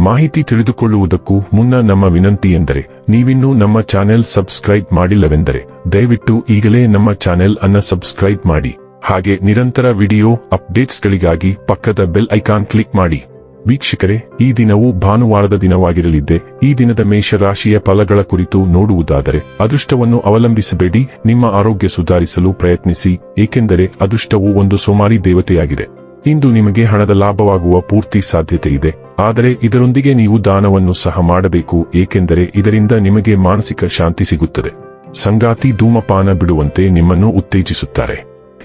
ಮಾಹಿತಿ ತಿಳಿದುಕೊಳ್ಳುವುದಕ್ಕೂ ಮುನ್ನ ನಮ್ಮ ವಿನಂತಿ ಎಂದರೆ, ನೀವಿನ್ನೂ ನಮ್ಮ ಚಾನೆಲ್ ಸಬ್ಸ್ಕ್ರೈಬ್ ಮಾಡಿಲ್ಲವೆಂದರೆ, ದಯವಿಟ್ಟು ಈಗಲೇ ನಮ್ಮ ಚಾನೆಲ್ ಅನ್ನ ಸಬ್ಸ್ಕ್ರೈಬ್ ಮಾಡಿ. ಹಾಗೆ ನಿರಂತರ ವಿಡಿಯೋ ಅಪ್ಡೇಟ್ಸ್ಗಳಿಗಾಗಿ ಪಕ್ಕದ ಬೆಲ್ ಐಕಾನ್ ಕ್ಲಿಕ್ ಮಾಡಿ. ವೀಕ್ಷಕರೇ, ಈ ದಿನವು ಭಾನುವಾರದ ದಿನವಾಗಿರಲಿದ್ದೆ. ಈ ದಿನದ ಮೇಷರಾಶಿಯ ಫಲಗಳ ಕುರಿತು ನೋಡುವುದಾದರೆ, ಅದೃಷ್ಟವನ್ನು ಅವಲಂಬಿಸಬೇಡಿ. ನಿಮ್ಮ ಆರೋಗ್ಯ ಸುಧಾರಿಸಲು ಪ್ರಯತ್ನಿಸಿ, ಏಕೆಂದರೆ ಅದೃಷ್ಟವು ಒಂದು ಸೋಮಾರಿ ದೇವತೆಯಾಗಿದೆ. ಇಂದು ನಿಮಗೆ ಹಣದ ಲಾಭವಾಗುವ ಪೂರ್ತಿ ಸಾಧ್ಯತೆ ಇದೆ ಆದರೆ ಇದರೊಂದಿಗೆ ನೀವು ದಾನವನ್ನು ಸಹ ಮಾಡಬೇಕು, ಏಕೆಂದರೆ ಇದರಿಂದ ನಿಮಗೆ ಮಾನಸಿಕ ಶಾಂತಿ ಸಿಗುತ್ತದೆ. ಸಂಗಾತಿ ಧೂಮಪಾನ ಬಿಡುವಂತೆ ನಿಮ್ಮನ್ನು ಉತ್ತೇಜಿಸುತ್ತಾರೆ.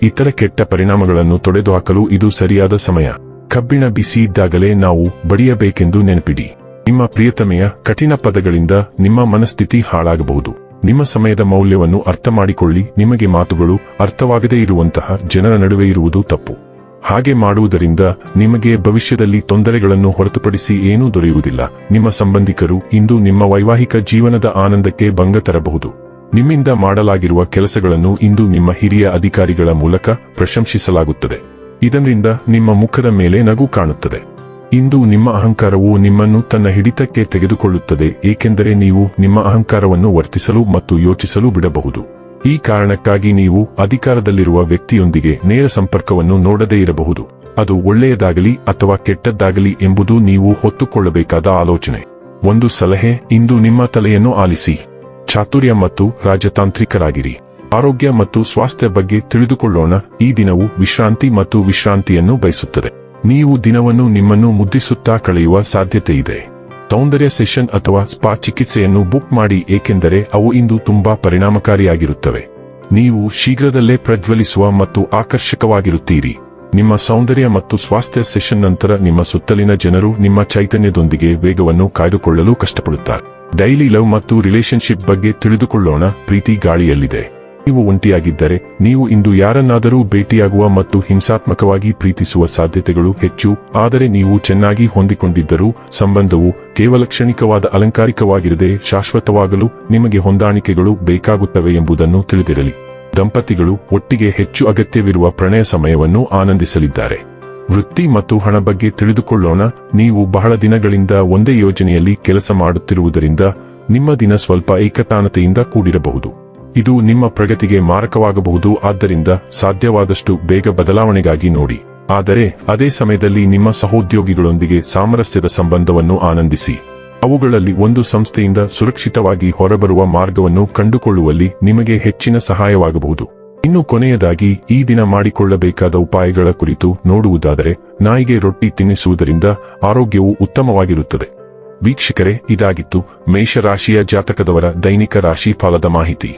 ಇತರ ಕೆಟ್ಟ ಪರಿಣಾಮಗಳನ್ನು ತೊಡೆದುಹಾಕಲು ಇದು ಸರಿಯಾದ ಸಮಯ. ಕಬ್ಬಿಣ ಬಿಸಿ ಇದ್ದಾಗಲೇ ನಾವು ಬಡಿಯಬೇಕೆಂದು ನೆನಪಿಡಿ. ನಿಮ್ಮ ಪ್ರಿಯತಮೆಯ ಕಠಿಣ ಪದಗಳಿಂದ ನಿಮ್ಮ ಮನಸ್ಥಿತಿ ಹಾಳಾಗಬಹುದು. ನಿಮ್ಮ ಸಮಯದ ಮೌಲ್ಯವನ್ನು ಅರ್ಥ ಮಾಡಿಕೊಳ್ಳಿ ನಿಮಗೆ ಮಾತುಗಳು ಅರ್ಥವಾಗದೇ ಇರುವಂತಹ ಜನರ ನಡುವೆ ಇರುವುದು ತಪ್ಪು. ಹಾಗೆ ಮಾಡುವುದರಿಂದ ನಿಮಗೆ ಭವಿಷ್ಯದಲ್ಲಿ ತೊಂದರೆಗಳನ್ನು ಹೊರತುಪಡಿಸಿ ಏನೂ ದೊರೆಯುವುದಿಲ್ಲ. ನಿಮ್ಮ ಸಂಬಂಧಿಕರು ಇಂದು ನಿಮ್ಮ ವೈವಾಹಿಕ ಜೀವನದ ಆನಂದಕ್ಕೆ ಭಂಗ ತರಬಹುದು. ನಿಮ್ಮಿಂದ ಮಾಡಲಾಗಿರುವ ಕೆಲಸಗಳನ್ನು ಇಂದು ನಿಮ್ಮ ಹಿರಿಯ ಅಧಿಕಾರಿಗಳ ಮೂಲಕ ಪ್ರಶಂಸಿಸಲಾಗುತ್ತದೆ. ಇದರಿಂದ ನಿಮ್ಮ ಮುಖದ ಮೇಲೆ ನಗು ಕಾಣುತ್ತದೆ. ಇಂದು ನಿಮ್ಮ ಅಹಂಕಾರವು ನಿಮ್ಮನ್ನು ತನ್ನ ಹಿಡಿತಕ್ಕೆ ತೆಗೆದುಕೊಳ್ಳುತ್ತದೆ, ಏಕೆಂದರೆ ನೀವು ನಿಮ್ಮ ಅಹಂಕಾರವನ್ನು ವರ್ತಿಸಲು ಮತ್ತು ಯೋಚಿಸಲು ಬಿಡಬಹುದು. ಈ ಕಾರಣಕ್ಕಾಗಿ ನೀವು ಅಧಿಕಾರದಲ್ಲಿರುವ ವ್ಯಕ್ತಿಯೊಂದಿಗೆ ನೇರ ಸಂಪರ್ಕವನ್ನು ನೋಡದೇ ಇರಬಹುದು. ಅದು ಒಳ್ಳೆಯದಾಗಲಿ ಅಥವಾ ಕೆಟ್ಟದ್ದಾಗಲಿ ಎಂಬುದು ನೀವು ಹೊತ್ತುಕೊಳ್ಳಬೇಕಾದ ಆಲೋಚನೆ. ಒಂದು ಸಲಹೆ, ಇಂದು ನಿಮ್ಮ ತಲೆಯನ್ನು ಆಲಿಸಿ. ಚಾತುರ್ಯ ಮತ್ತು ರಾಜತಾಂತ್ರಿಕರಾಗಿರಿ. ಆರೋಗ್ಯ ಮತ್ತು ಸ್ವಾಸ್ಥ್ಯ ಬಗ್ಗೆ ತಿಳಿದುಕೊಳ್ಳೋಣ. ಈ ದಿನವು ವಿಶ್ರಾಂತಿ ಮತ್ತು ವಿಶ್ರಾಂತಿಯನ್ನು ಬಯಸುತ್ತದೆ. ನೀವು ದಿನವನ್ನು ನಿಮ್ಮನ್ನು ಮುದ್ದಿಸುತ್ತಾ ಕಳೆಯುವ ಸಾಧ್ಯತೆ ಇದೆ ಸೌಂದರ್ಯ ಸೆಷನ್ ಅಥವಾ ಸ್ಪಾ ಚಿಕಿತ್ಸೆಯನ್ನು ಬುಕ್ ಮಾಡಿ ಏಕೆಂದರೆ ಅವು ಇಂದು ತುಂಬಾ ಪರಿಣಾಮಕಾರಿಯಾಗಿರುತ್ತವೆ. ನೀವು ಶೀಘ್ರದಲ್ಲೇ ಪ್ರಜ್ವಲಿಸುವ ಮತ್ತು ಆಕರ್ಷಕವಾಗಿರುತ್ತೀರಿ. ನಿಮ್ಮ ಸೌಂದರ್ಯ ಮತ್ತು ಸ್ವಾಸ್ಥ್ಯ ಸೆಷನ್ ನಂತರ ನಿಮ್ಮ ಸುತ್ತಲಿನ ಜನರು ನಿಮ್ಮ ಚೈತನ್ಯದೊಂದಿಗೆ ವೇಗವನ್ನು ಕಾಯ್ದುಕೊಳ್ಳಲು ಕಷ್ಟಪಡುತ್ತಾರೆ. ಡೈಲಿ ಲವ್ ಮತ್ತು ರಿಲೇಶನ್ಶಿಪ್ ಬಗ್ಗೆ ತಿಳಿದುಕೊಳ್ಳೋಣ. ಪ್ರೀತಿ ಗಾಳಿಯಲ್ಲಿದೆ. ನೀವು ಒಂಟಿಯಾಗಿದ್ದರೆ, ನೀವು ಇಂದು ಯಾರನ್ನಾದರೂ ಭೇಟಿಯಾಗುವ ಮತ್ತು ಹಿಂಸಾತ್ಮಕವಾಗಿ ಪ್ರೀತಿಸುವ ಸಾಧ್ಯತೆಗಳು ಹೆಚ್ಚು, ಆದರೆ ನೀವು ಚೆನ್ನಾಗಿ ಹೊಂದಿಕೊಂಡಿದ್ದರೂ, ಸಂಬಂಧವು ಕೇವಲ ಕ್ಷಣಿಕವಾದ ಅಲಂಕಾರಿಕವಾಗಿರದೆ ಶಾಶ್ವತವಾಗಲು ನಿಮಗೆ ಹೊಂದಾಣಿಕೆಗಳು ಬೇಕಾಗುತ್ತವೆ ಎಂಬುದನ್ನು ತಿಳಿದಿರಲಿ. ದಂಪತಿಗಳು ಒಟ್ಟಿಗೆ ಹೆಚ್ಚು ಅಗತ್ಯವಿರುವ ಪ್ರಣಯ ಸಮಯವನ್ನು ಆನಂದಿಸಲಿದ್ದಾರೆ. ವೃತ್ತಿ ಮತ್ತು ಹಣ ಬಗ್ಗೆ ತಿಳಿದುಕೊಳ್ಳೋಣ. ನೀವು ಬಹಳ ದಿನಗಳಿಂದ ಒಂದೇ ಯೋಜನೆಯಲ್ಲಿ ಕೆಲಸ ಮಾಡುತ್ತಿರುವುದರಿಂದ, ನಿಮ್ಮ ದಿನ ಸ್ವಲ್ಪ ಏಕತಾನತೆಯಿಂದ ಕೂಡಿರಬಹುದು. ಇದು ನಿಮ್ಮ ಪ್ರಗತಿಗೆ ಮಾರಕವಾಗಬಹುದು, ಆದ್ದರಿಂದ ಸಾಧ್ಯವಾದಷ್ಟು ಬೇಗ ಬದಲಾವಣೆಗಾಗಿ ನೋಡಿ. ಆದರೆ, ಅದೇ ಸಮಯದಲ್ಲಿ ನಿಮ್ಮ ಸಹೋದ್ಯೋಗಿಗಳೊಂದಿಗೆ ಸಾಮರಸ್ಯದ ಸಂಬಂಧವನ್ನು ಆನಂದಿಸಿ. ಅವುಗಳಲ್ಲಿ ಒಂದು ಸಂಸ್ಥೆಯಿಂದ ಸುರಕ್ಷಿತವಾಗಿ ಹೊರಬರುವ ಮಾರ್ಗವನ್ನು ಕಂಡುಕೊಳ್ಳುವಲ್ಲಿ ನಿಮಗೆ ಹೆಚ್ಚಿನ ಸಹಾಯವಾಗಬಹುದು. ಇನ್ನು ಕೊನೆಯದಾಗಿ, ಈ ದಿನ ಮಾಡಿಕೊಳ್ಳಬೇಕಾದ ಉಪಾಯಗಳ ಕುರಿತು ನೋಡುವುದಾದರೆ, ನಾಯಿಗೆ ರೊಟ್ಟಿ ತಿನ್ನಿಸುವುದರಿಂದ ಆರೋಗ್ಯವು ಉತ್ತಮವಾಗಿರುತ್ತದೆ. ವೀಕ್ಷಕರೇ, ಇದಾಗಿತ್ತು ಮೇಷರಾಶಿಯ ಜಾತಕದವರ ದೈನಿಕ ರಾಶಿ ಫಲದ ಮಾಹಿತಿ.